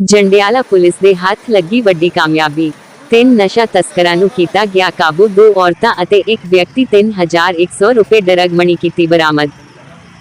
Jandiala police ਦੇ ਹੱਥ ਲੱਗੀ ਵੱਡੀ ਕਾਮਯਾਬੀ। ਤਿੰਨ ਨਸ਼ਾ ਤਸਕਰਾਂ ਨੂੰ ਕੀਤਾ ਗਿਆ ਕਾਬੂ, ਦੋ ਔਰਤਾਂ ਅਤੇ ਇੱਕ ਵਿਅਕਤੀ 3100 ਰੁਪਏ ਡਰਗ ਮਣੀ ਕੀਤੀ ਬਰਾਮਦ।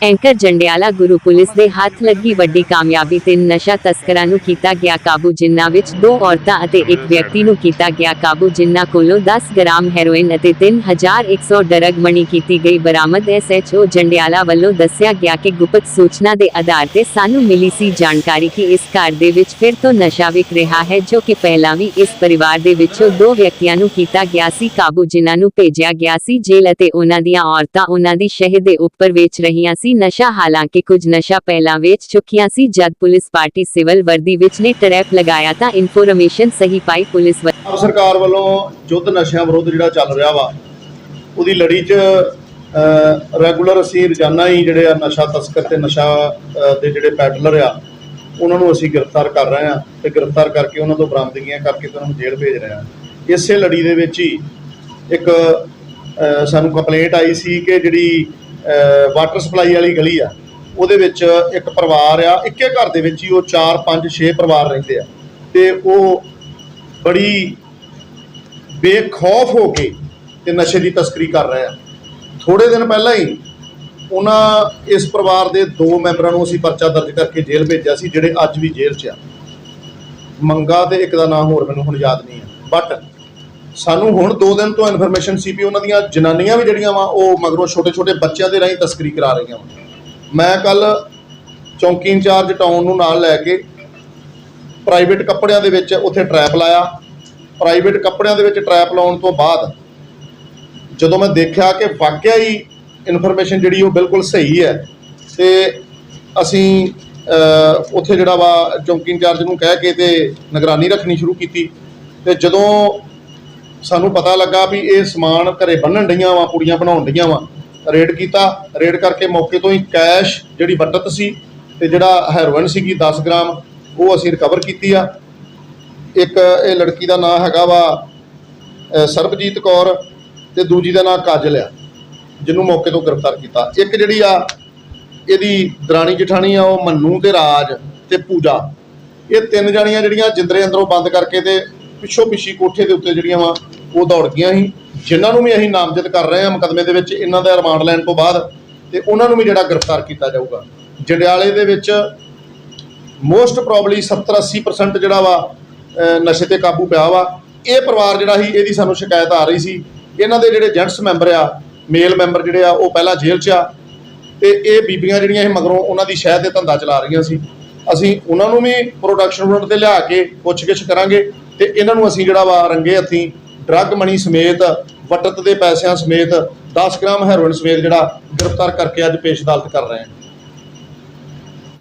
ਐਂਕਰ ਜੰਡਿਆਲਾ ਗੁਰੂ ਪੁਲਿਸ ਦੇ ਹੱਥ ਲੱਗੀ ਵੱਡੀ ਕਾਮਯਾਬੀ ਤਿੰਨ ਨਸ਼ਾ ਤਸਕਰਾਂ ਨੂੰ ਕੀਤਾ ਗਿਆ ਕਾਬੂ, ਜਿਨ੍ਹਾਂ ਵਿੱਚ ਦੋ ਔਰਤਾਂ ਅਤੇ ਇੱਕ ਵਿਅਕਤੀ ਨੂੰ ਕੀਤਾ ਗਿਆ ਕਾਬੂ, ਜਿਨ੍ਹਾਂ ਕੋਲੋਂ 10 ਗ੍ਰਾਮ ਹੈਰੋਇਨ ਅਤੇ 3100 ਡਰਗ ਮਣੀ ਕੀਤੀ ਗਈ। ਬਰਾਮਦ ਐਸਐਚਓ ਜੰਡਿਆਲਾ ਵੱਲੋਂ ਦੱਸਿਆ ਗਿਆ ਕਿ ਗੁਪਤ ਸੂਚਨਾ ਦੇ ਆਧਾਰ ਤੇ ਸਾਨੂੰ ਮਿਲੀ ਸੀ ਜਾਣਕਾਰੀ ਕਿ ਇਸ ਘਰ ਦੇ ਵਿੱਚ ਫਿਰ ਤੋਂ ਨਸ਼ਾ ਵਿਕ ਰਿਹਾ ਹੈ, ਜੋ ਕਿ ਪਹਿਲਾਂ ਵੀ ਇਸ ਪਰਿਵਾਰ ਦੇ ਵਿੱਚੋਂ ਦੋ ਵਿਅਕਤੀਆਂ ਨੂੰ ਕੀਤਾ ਗਿਆ ਸੀ ਕਾਬੂ, ਜਿਨ੍ਹਾਂ ਨੂੰ ਭੇਜਿਆ ਗਿਆ ਸੀ ਜੇਲ੍ਹ ਅਤੇ ਉਹਨਾਂ ਦੀਆਂ ਔਰਤਾਂ ਉਹਨਾਂ ਦੀ ਸ਼ਹਿਰ ਦੇ ਉੱਪਰ ਵੇਚ ਰਹੀਆਂ ਸੀ ਨਸ਼ਾ ਹਾਲਾਂਕਿ ਕੁਝ ਨਸ਼ਾ ਪਹਿਲਾਂ ਵੇਚ ਚੁੱਕੀਆਂ ਸੀ। ਜਦ ਪੁਲਿਸ ਪਾਰਟੀ ਸਿਵਲ ਵਰਦੀ ਵਿੱਚ ਨੇ ਟਰੈਪ ਲਗਾਇਆ ਤਾਂ ਇਨਫੋਰਮੇਸ਼ਨ ਸਹੀ ਪਾਈ ਪੁਲਿਸ ਵ- ਸਰਕਾਰ ਵੱਲੋਂ ਯੁੱਧ ਨਸ਼ਿਆਂ ਵਿਰੁੱਧ ਜਿਹੜਾ ਚੱਲ ਰਿਹਾ ਵਾ ਉਹਦੀ ਲੜੀ 'ਚ ਰੈਗੂਲਰ ਅਸੀਂ ਰੋਜ਼ਾਨਾ ਹੀ ਜਿਹੜੇ ਆ ਨਸ਼ਾ ਤਸਕਰ ਤੇ ਨਸ਼ਾ ਦੇ ਜਿਹੜੇ ਪੈਡਲਰ ਆ ਉਹਨਾਂ ਨੂੰ ਅਸੀਂ ਗ੍ਰਿਫਤਾਰ ਕਰ ਰਹੇ ਆ ਤੇ ਗ੍ਰਿਫਤਾਰ ਕਰਕੇ ਉਹਨਾਂ ਤੋਂ ਬਰਾਮਦਗੀਆਂ ਕਰਕੇ ਤੇ ਉਹਨਾਂ ਨੂੰ ਜੇਲ੍ਹ ਭੇਜ ਰਹੇ ਆ ਇਸੇ ਲੜੀ ਦੇ ਵਿੱਚ ਹੀ ਇੱਕ ਅ, ਸਾਨੂੰ ਕੰਪਲੇਂਟ ਆਈ ਸੀ ਕਿ ਜਿਹੜੀ ਵਾਟਰ ਸਪਲਾਈ ਵਾਲੀ ਗਲੀ ਆ, ਉਹਦੇ ਵਿੱਚ ਇੱਕ ਪਰਿਵਾਰ ਆ, ਇੱਕੇ ਘਰ ਦੇ ਵਿੱਚ ਹੀ ਉਹ 4 5 6 ਪਰਿਵਾਰ ਰਹਿੰਦੇ ਆ। ਤੇ ਉਹ ਬੜੀ ਬੇਖੌਫ ਹੋ ਕੇ ਤੇ ਨਸ਼ੇ ਦੀ ਤਸਕਰੀ ਕਰ ਰਹੇ ਆ। ਥੋੜੇ ਦਿਨ ਪਹਿਲਾਂ ਹੀ ਉਹਨਾਂ ਇਸ ਪਰਿਵਾਰ ਦੇ ਦੋ ਮੈਂਬਰਾਂ ਨੂੰ ਅਸੀਂ ਪਰਚਾ ਦਰਜ ਕਰਕੇ ਜੇਲ੍ਹ ਭੇਜਿਆ ਸੀ, ਜਿਹੜੇ ਅੱਜ ਵੀ ਜੇਲ੍ਹ 'ਚ ਆ। ਮੰਗਾ ਤੇ ਇੱਕ ਦਾ ਨਾਮ ਹੋਰ ਮੈਨੂੰ ਹੁਣ ਯਾਦ ਨਹੀਂ ਆ ਬਟ ਸਾਨੂੰ ਹੁਣ 2 ਦਿਨ ਤੋਂ ਇਨਫੋਰਮੇਸ਼ਨ ਸੀ ਵੀ ਉਹਨਾਂ ਦੀਆਂ ਜਨਾਨੀਆਂ ਵੀ ਜਿਹੜੀਆਂ ਵਾ, ਉਹ ਮਗਰੋਂ ਛੋਟੇ ਛੋਟੇ ਬੱਚਿਆਂ ਦੇ ਰਾਹੀਂ ਤਸਕਰੀ ਕਰਾ ਰਹੀਆਂ ਵਾ। ਮੈਂ ਕੱਲ ਚੌਂਕੀ ਇੰਚਾਰਜ ਟਾਊਨ ਨੂੰ ਨਾਲ ਲੈ ਕੇ ਪ੍ਰਾਈਵੇਟ ਕੱਪੜਿਆਂ ਦੇ ਵਿੱਚ ਉੱਥੇ ਟਰੈਪ ਲਾਇਆ। ਪ੍ਰਾਈਵੇਟ ਕੱਪੜਿਆਂ ਦੇ ਵਿੱਚ ਟਰੈਪ ਲਾਉਣ ਤੋਂ ਬਾਅਦ ਜਦੋਂ ਮੈਂ ਦੇਖਿਆ ਕਿ ਵਾਕਿਆ ਹੀ ਇਨਫੋਰਮੇਸ਼ਨ ਜਿਹੜੀ ਉਹ ਬਿਲਕੁਲ ਸਹੀ ਹੈ ਤੇ ਅਸੀਂ ਉੱਥੇ ਜਿਹੜਾ ਵਾ ਚੌਂਕੀ ਇੰਚਾਰਜ ਨੂੰ ਕਹਿ ਕੇ ਤੇ ਨਿਗਰਾਨੀ ਰੱਖਣੀ ਸ਼ੁਰੂ ਕੀਤੀ। ਤੇ ਜਦੋਂ ਸਾਨੂੰ ਪਤਾ ਲੱਗਾ ਵੀ ਇਹ ਸਮਾਨ ਘਰੇ ਬੰਨਣ ਡਈਆਂ ਵਾ, ਕੁੜੀਆਂ ਬਣਾਉਣ ਡਈਆਂ ਵਾ। ਰੇਡ ਕੀਤਾ, ਰੇਡ ਕਰਕੇ ਮੌਕੇ ਤੋਂ ਹੀ ਕੈਸ਼ ਜਿਹੜੀ ਬਟਤ ਸੀ ਤੇ ਜਿਹੜਾ ਹੈਰੋਇਨ ਸੀਗੀ 10 ਗ੍ਰਾਮ, ਉਹ ਅਸੀਂ ਰਿਕਵਰ ਕੀਤੀ ਆ। ਇੱਕ ਇਹ ਲੜਕੀ ਦਾ ਨਾਮ ਹੈਗਾ ਵਾ ਸਰਬਜੀਤ ਕੌਰ ਤੇ ਦੂਜੀ ਦਾ ਨਾਮ ਕਾਜਲ ਆ, ਜਿਹਨੂੰ ਮੌਕੇ ਤੋਂ ਗ੍ਰਿਫਤਾਰ ਕੀਤਾ। ਇੱਕ ਜਿਹੜੀ ਆ, ਇਹਦੀ ਦਰਾਣੀ ਜਠਾਣੀ ਆ, ਉਹ ਮੰਨੂ ਤੇ ਰਾਜ ਤੇ ਪੂਜਾ। ਇਹ ਤਿੰਨ ਜਣੀਆਂ ਜਿਹੜੀਆਂ ਜਿੰਦਰੇ ਅੰਦਰੋਂ ਬੰਦ ਕਰਕੇ ਤੇ ਪਿੱਛੋਂ ਪਿੱਛੀ ਕੋਠੇ ਦੇ ਉੱਤੇ ਜਿਹੜੀਆਂ ਵਾ, ਉਹ ਦੌੜ ਗਈਆਂ ਸੀ। ਜਿਨ੍ਹਾਂ ਨੂੰ ਵੀ ਅਸੀਂ ਨਾਮਜ਼ਦ ਕਰ ਰਹੇ ਹਾਂ ਮੁਕੱਦਮੇ ਦੇ ਵਿੱਚ, ਇਹਨਾਂ ਦਾ ਰਿਮਾਂਡ ਲੈਣ ਤੋਂ ਬਾਅਦ, ਤੇ ਉਹਨਾਂ ਨੂੰ ਵੀ ਜਿਹੜਾ ਗ੍ਰਿਫਤਾਰ ਕੀਤਾ ਜਾਊਗਾ। ਜੰਡਿਆਲੇ ਦੇ ਵਿੱਚ ਮੋਸਟ ਪ੍ਰੋਬਬਲੀ 70 80% ਜਿਹੜਾ ਵਾ ਨਸ਼ੇ ਤੇ ਕਾਬੂ ਪਿਆ ਵਾ। ਇਹ ਪਰਿਵਾਰ ਜਿਹੜਾ ਸੀ, ਇਹਦੀ ਸਾਨੂੰ ਸ਼ਿਕਾਇਤ ਆ ਰਹੀ ਸੀ। ਇਹਨਾਂ ਦੇ ਜਿਹੜੇ ਜੈਂਟਸ ਮੈਂਬਰ ਆ ਮੇਲ ਮੈਂਬਰ ਜਿਹੜੇ ਆ, ਉਹ ਪਹਿਲਾਂ ਜੇਲ੍ਹ 'ਚ ਆ। ਤੇ ਇਹ ਬੀਬੀਆਂ ਜਿਹੜੀਆਂ ਇਹ ਮਗਰੋਂ, ਉਹਨਾਂ ਦੀ ਸ਼ਹਿਦ 'ਤੇ ਧੰਦਾ ਚਲਾ ਰਹੀਆਂ ਸੀ। ਅਸੀਂ ਉਹਨਾਂ ਨੂੰ ਵੀ ਪ੍ਰੋਡਕਸ਼ਨ ਯੂਨਿਟ ਤੇ ਲਿਆ ਕੇ ਪੁੱਛਗਿੱਛ ਕਰਾਂਗੇ। ਤੇ ਇਹਨਾਂ ਨੂੰ ਅਸੀਂ ਜਿਹੜਾ ਵਾ ਰੰਗੇ ਹੱਥੀਂ ਡਰੱਗ ਮਨੀ ਸਮੇਤ, ਵਟਤ ਦੇ ਪੈਸਿਆਂ ਸਮੇਤ 10 ਗ੍ਰਾਮ ਹੈਰੋਇਨ ਸਮੇਤ ਜਿਹੜਾ ਗ੍ਰਿਫਤਾਰ ਕਰਕੇ ਅੱਜ ਪੇਸ਼ ਅਦਾਲਤ ਕਰ ਰਹੇ ਹਾਂ।